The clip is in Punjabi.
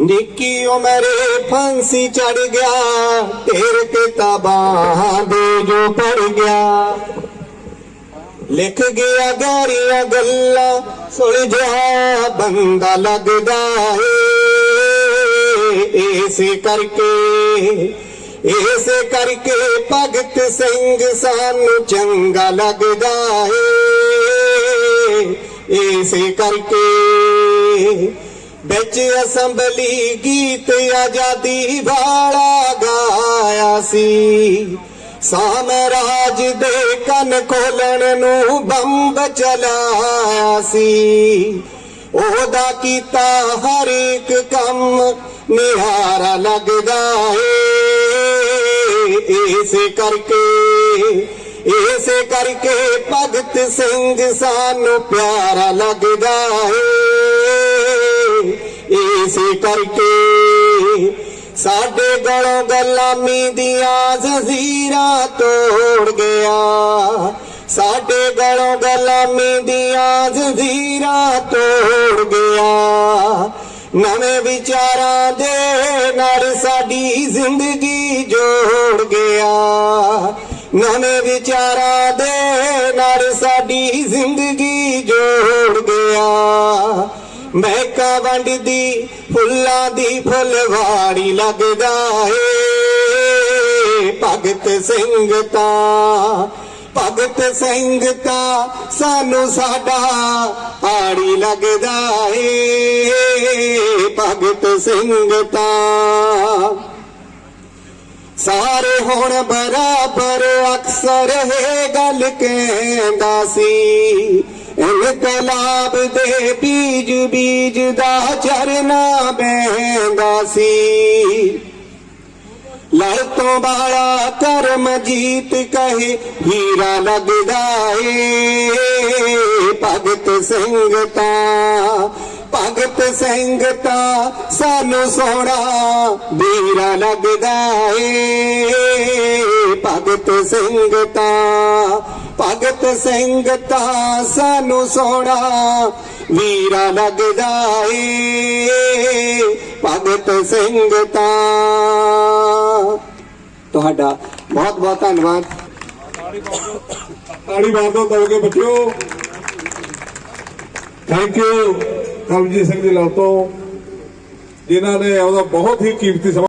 ਨਿੱਕੀ ਉਮਰੇ ਫਾਂਸੀ ਚੜ ਗਿਆ, ਢੇਰ ਕਿਤਾਬਾਂ ਦੇ ਜੋ ਪੜ ਗਿਆ। ਲਿਖ ਗਿਆ ਗਾਰੀਆਂ ਗੱਲਾਂ, ਸੁਣ ਬੰਦਾ ਲੱਗਦਾ ਏ। ਇਸੇ ਕਰਕੇ ਇਸੇ ਕਰਕੇ ਭਗਤ ਸਿੰਘ ਸਾਨੂੰ ਚੰਗਾ ਲੱਗਦਾ ਏ। ਇਸੇ ਕਰਕੇ ਵਿੱਚ ਅਸੰਬਲੀ ਗੀਤ ਆਜ਼ਾਦੀ ਵਾਲਾ ਗਾਇਆ ਸੀ। ਸਾਮਰਾਜ ਦੇ ਕੰਨ ਖੋਲਣ ਨੂੰ ਬੰਬ ਚਲਾਇਆ ਸੀ। ਉਹਦਾ ਕੀਤਾ ਹਰ ਇੱਕ ਕੰਮ ਨਿਹਾਰਾ ਲੱਗਦਾ ਏ। ਇਸੇ ਕਰਕੇ ਇਸੇ ਕਰਕੇ ਭਗਤ ਸਿੰਘ ਸਾਨੂੰ ਪਿਆਰਾ ਲੱਗਦਾ ਏ। ਇਸੇ ਕਰਕੇ। ਸਾਡੇ ਗਲੋਂ ਗੁਲਾਮੀ ਦੀਆਂ ਜ਼ੰਜੀਰਾਂ ਤੋੜ ਗਿਆ। ਸਾਡੇ ਗਲੋਂ ਗੁਲਾਮੀ ਦੀਆਂ ਜ਼ੰਜੀਰਾਂ ਤੋੜ ਗਿਆ। ਨਵੇਂ ਵਿਚਾਰਾਂ ਦੇ ਨਾਲ ਸਾਡੀ ਜ਼ਿੰਦਗੀ ਜੋੜ ਗਿਆ। ਨਵੇਂ ਵਿਚਾਰਾਂ ਦੇ ਨਾਲ ਸਾਡੀ ਮਹਿਕਾ ਵੰਡਦੀ ਫੁੱਲਾਂ ਦੀ ਫੁਲਵਾੜੀ ਲੱਗਦਾ ਏ ਭਗਤ ਸਿੰਘ ਤਾਂ ਭਗਤ ਸਿੰਘ ਤਾਂ ਸਾਨੂੰ ਸਾਡਾ ਆੜੀ ਲੱਗਦਾ ਏ ਭਗਤ ਸਿੰਘ ਤਾਂ ਸਾਰੇ ਹੁਣ ਬਰਾਬਰ ਅਕਸਰ ਇਹ ਗੱਲ ਕਹਿੰਦਾ ਸੀ। ਇਨਕਲਾਬ ਦੇ ਬੀਜ ਬੀਜ ਦਾ ਝਰਨਾ ਬਹਿੰਦਾ ਸੀ। ਲੜ ਤੋਂ ਬਾਲਾ ਕਰਮ ਜੀਤ ਕਹੇ, ਹੀਰਾ ਲੱਗਦਾ ਏ। ਭਗਤ ਸਿੰਘ ਤਾਂ ਭਗਤ ਸਿੰਘ ਸਾਨੂੰ ਸੋਹਣਾ ਵੀਰਾ ਲੱਗਦਾ ਏ। ਭਗਤ ਸਿੰਘ ਤਾਂ, ਭਗਤ ਸਿੰਘ ਤਾਂ ਸਾਨੂੰ ਸੋਹਣਾ ਵੀਰਾ ਲੱਗਦਾ ਏ। ਭਗਤ ਸਿੰਘ ਤਾਂ। ਤੁਹਾਡਾ ਬਹੁਤ ਬਹੁਤ ਧੰਨਵਾਦ। ਤਾੜੀ ਮਾਰ ਦੋ ਦੋਗੇ ਬੱਚਿਓ। ਥੈਂਕ ਯੂ ਕਮਜੀਤ ਸਿੰਘ ਜੀ ਤੋਂ ਜਿਨ੍ਹਾਂ ਨੇ ਉਹਦਾ ਬਹੁਤ ਹੀ ਕੀਮਤੀ ਸਮਾਂ